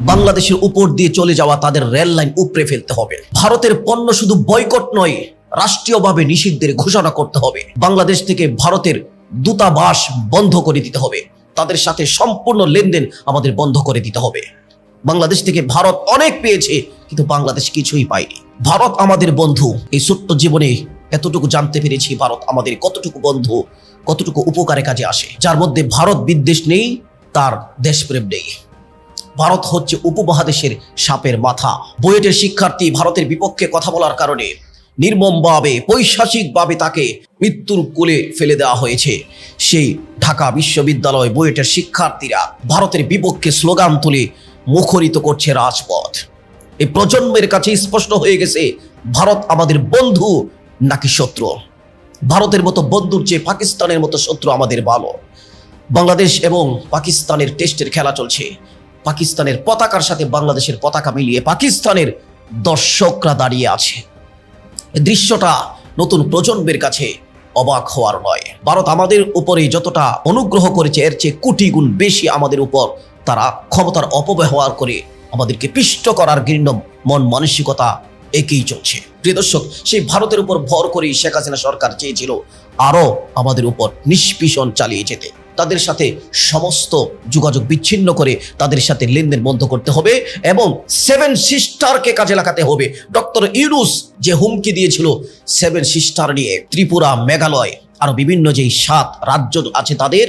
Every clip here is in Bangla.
বাংলাদেশের উপর দিয়ে চলে যাওয়া তাদের রেল লাইন উপড়ে ফেলতে হবে। ভারতের পণ্য শুধু বয়কট নয়, রাষ্ট্রীয়ভাবে নিষিদ্ধের ঘোষণা করতে হবে। বাংলাদেশ থেকে ভারতের দূতাবাস বন্ধ করে দিতে হবে। তাদের সাথে সম্পূর্ণ লেনদেন আমাদের বন্ধ করে দিতে হবে। বাংলাদেশ থেকে ভারত অনেক পেয়েছে, কিন্তু বাংলাদেশ কিছুই পায়নি। ভারত আমাদের বন্ধু। এই ছোট্ট জীবনে এতটুকু জানতে পেরেছি, ভারত আমাদের কতটুকু বন্ধু, কতটুকু উপকারে কাজে আসে। যার মধ্যে ভারত বিদ্বেষ নেই, তার দেশপ্রেম নেই। ভারত হচ্ছে উপমহাদেশের সাপের মাথা। বুয়েটের শিক্ষার্থী ভারতের বিপক্ষে কথা বলার কারণে নির্মমভাবে, পৈশাচিকভাবে তাকে মৃত্যুর কোলে ফেলে দেওয়া হয়েছে। সেই ঢাকা বিশ্ববিদ্যালয় বুয়েটের শিক্ষার্থীরা ভারতের বিপক্ষে স্লোগান তুলে মুখরিত করছে রাজপথ। এই প্রজন্মের কাছে স্পষ্ট হয়ে গেছে, ভারত আমাদের বন্ধু নাকি শত্রু? ভারতের মতো বন্ধুর চেয়ে পাকিস্তানের মতো শত্রু আমাদের ভালো। বাংলাদেশ এবং পাকিস্তানের টেস্টের খেলা চলছে। পাকিস্তানের পতাকার সাথে বাংলাদেশের পতাকা মিলিয়ে পাকিস্তানের দর্শকরা দাঁড়িয়ে আছে। দৃশ্যটা নতুন প্রজন্মের কাছে অবাক হওয়ার নয়। ভারত আমাদের উপরে যতটা অনুগ্রহ করেছে, এর চেয়ে কোটি গুণ বেশি আমাদের উপর তারা ক্ষমতার অপব্যবহার করে আমাদেরকে পিষ্ট করার ঘৃণ্য মন মানসিকতা একেই চলছে। প্রিয় দর্শক, সেই ভারতের উপর ভর করেই শেখ হাসিনা সরকার চেয়েছিল আরও আমাদের উপর নিষ্পিষণ চালিয়ে যেতে। তাদের সাথে সমস্ত যোগাযোগ বিচ্ছিন্ন করে তাদের সাথে লেনদেন বন্ধ করতে হবে এবং সেভেন সিস্টারকে কাজে লাগাতে হবে। ডক্টর ইউনুস যে হুমকি দিয়েছিল সেভেন সিস্টার নিয়ে ত্রিপুরা মেঘালয় আরও বিভিন্ন যেই সাত রাজ্য আছে তাদের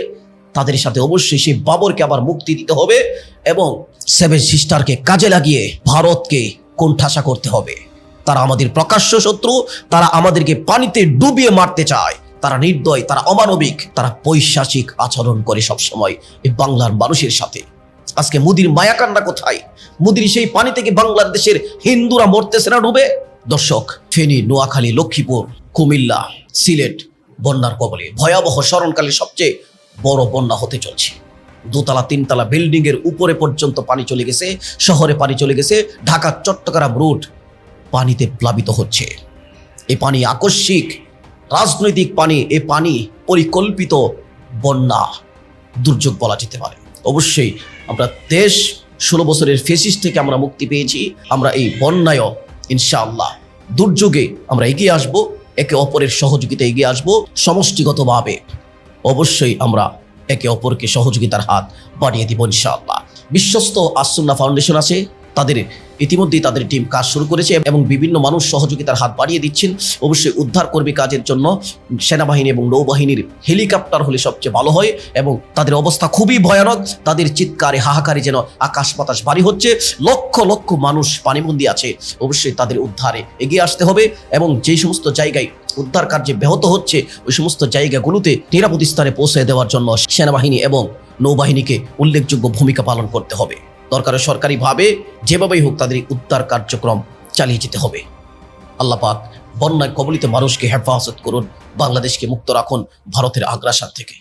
তাদের সাথে অবশ্যই সেই বাবরকে আবার মুক্তি দিতে হবে এবং সেভেন সিস্টারকে কাজে লাগিয়ে ভারতকে কোণঠাসা করতে হবে। তারা আমাদের প্রকাশ্য শত্রু, তারা আমাদেরকে পানিতে ডুবিয়ে মারতে চায়। তারা নির্দয়, তারা অমানবিক, তারা পৈশাচিক আচরণ করে সবসময় এই বাংলার মানুষের সাথে। আজকে মুদির মায়াকান্না কোথায়? মুদির সেই পানি থেকে বাংলাদেশের হিন্দুরা মরতেছে না ডুবে? দর্শক, ফেনী, নোয়াখালী, লক্ষ্মীপুর, কুমিল্লা, সিলেট, বন্যার কবলে ভয়াবহ স্মরণকালে সবচেয়ে বড় বন্যা হতে চলছে। দোতলা, তিনতলা বিল্ডিং এর উপরে পর্যন্ত পানি চলে গেছে, শহরে পানি চলে গেছে ঢাকা চট্টগ্রাম রুট পানিতে প্লাবিত হচ্ছে। এই পানি আকস্মিক রাজনৈতিক পানি, এ পানি পরিকল্পিত বন্যা দুর্যোগ বলা যেতে পারে। অবশ্যই আমরা দেশ ষোলো বছরের ফেসিস থেকে আমরা মুক্তি পেয়েছি, আমরা এই বন্যায় ইনশাআল্লাহ দুর্যোগে আমরা এগিয়ে আসব, একে অপরের সহযোগিতা এগিয়ে আসব সমষ্টিগতভাবে। অবশ্যই আমরা একে অপরকে সহযোগিতার হাত বাড়িয়ে দিব ইনশাআল্লাহ। বিশ্বস্ত আসুন্না ফাউন্ডেশন আছে, তাদের ইতিমধ্যেই তাদের টিম কাজ শুরু করেছে এবং বিভিন্ন মানুষ সহযোগিতার হাত বাড়িয়ে দিচ্ছেন। অবশ্যই উদ্ধার কর্মী কাজের জন্য সেনাবাহিনী এবং নৌবাহিনীর হেলিকপ্টার হলে সবচেয়ে ভালো হয় এবং তাদের অবস্থা খুবই ভয়ানক। তাদের চিৎকারে, হাহাকারে যেন আকাশ বাতাস ভারী হচ্ছে। লক্ষ লক্ষ মানুষ পানিবন্দি আছে। অবশ্যই তাদের উদ্ধারে এগিয়ে আসতে হবে এবং যে সমস্ত জায়গায় উদ্ধার কার্যে ব্যাহত হচ্ছে, ওই সমস্ত জায়গাগুলোতে নিরাপদ স্থানে পৌঁছে দেওয়ার জন্য সেনাবাহিনী এবং নৌবাহিনীকে উল্লেখযোগ্য ভূমিকা পালন করতে হবে। দরকারে সরকারিভাবে যেভাবেই হোক তাদের উদ্ধার কার্যক্রম চালিয়ে যেতে হবে। আল্লাহ পাক বন্যায় কবলিত মানুষকে হেফাজত করুন, বাংলাদেশকে মুক্ত রাখুন ভারতের আগ্রাসার থেকে।